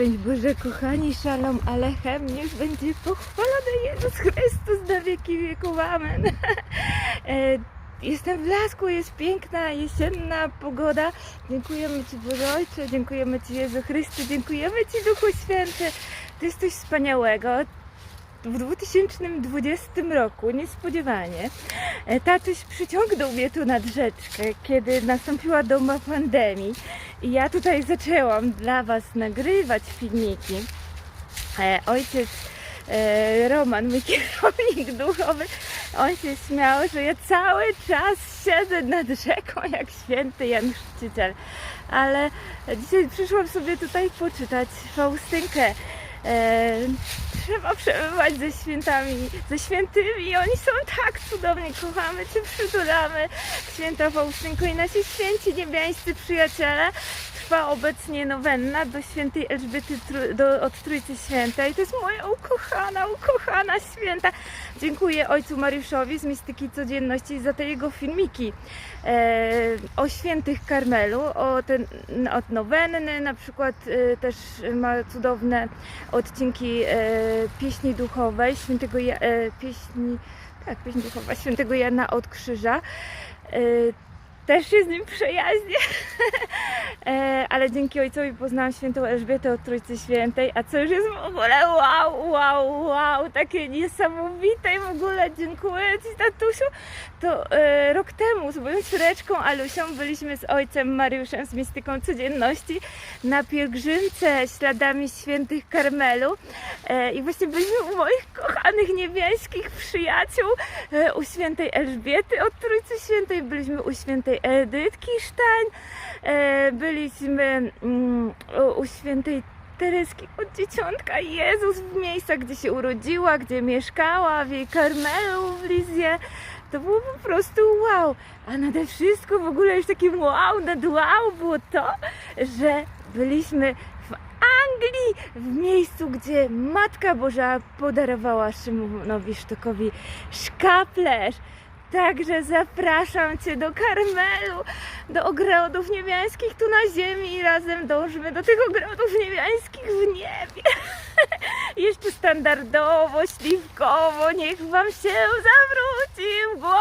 Szczęść Boże, kochani, szalom alechem, niech będzie pochwalony Jezus Chrystus na wieki wieków, amen. E, Jestem w lasku, jest piękna jesienna pogoda. Dziękujemy Ci Boże Ojcze, dziękujemy Ci Jezu Chrystu, dziękujemy Ci Duchu Święty. To jest coś wspaniałego. W 2020 roku niespodziewanie e, tatuś przyciągnął mnie tu nad rzeczkę, kiedy nastąpiła doma pandemii ja tutaj zaczęłam dla Was nagrywać filmiki. E, ojciec e, Roman, mój kierownik duchowy, on się śmiał, że ja cały czas siedzę nad rzeką jak święty Jan Chrzciciel. Ale dzisiaj przyszłam sobie tutaj poczytać Faustynkę. E, trzeba przebywać ze świętami, ze świętymi. Oni są tak cudowni, kochamy Cię, przytulamy. Święta Faustynko i nasi święci niebiańscy przyjaciele. Trwa obecnie nowenna do świętej Elżbiety do, od Trójcy Świętej. To jest moja ukochana, ukochana święta. Dziękuję ojcu Mariuszowi z Mistyki Codzienności za te jego filmiki e, o świętych Karmelu, o ten, od nowenny na przykład e, też ma cudowne odcinki e, pieśni duchowej, świętego e, pieśni, tak, pieśń duchowa świętego Jana od Krzyża. E, też się z nim przyjaźnię, e, ale dzięki ojcowi poznałam świętą Elżbietę od Trójcy Świętej, a co już jest w ogóle wow, wow, wow, takie niesamowite i w ogóle dziękuję Ci tatusiu. To e, rok temu z moją córeczką Alusią byliśmy z ojcem Mariuszem z Mistyką Codzienności na pielgrzymce śladami świętych Karmelu. E, i właśnie byliśmy u moich kochanych niebiańskich przyjaciół, e, u świętej Elżbiety od Trójcy Świętej, byliśmy u świętej Edytki Stein, byliśmy mm, u świętej Tereski od Dzieciątka Jezus w miejscach, gdzie się urodziła, gdzie mieszkała, w jej Karmelu w Lizie. To było po prostu wow. A nade wszystko w ogóle już takim wow, nad wow było to, że byliśmy w Anglii, w miejscu, gdzie Matka Boża podarowała Szymonowi Sztokowi szkaplerz. Także zapraszam Cię do Karmelu, do ogrodów niebiańskich tu na ziemi i razem dążmy do tych ogrodów niebiańskich w niebie. Jeszcze standardowo, śliwkowo, niech Wam się zawróci w głowie.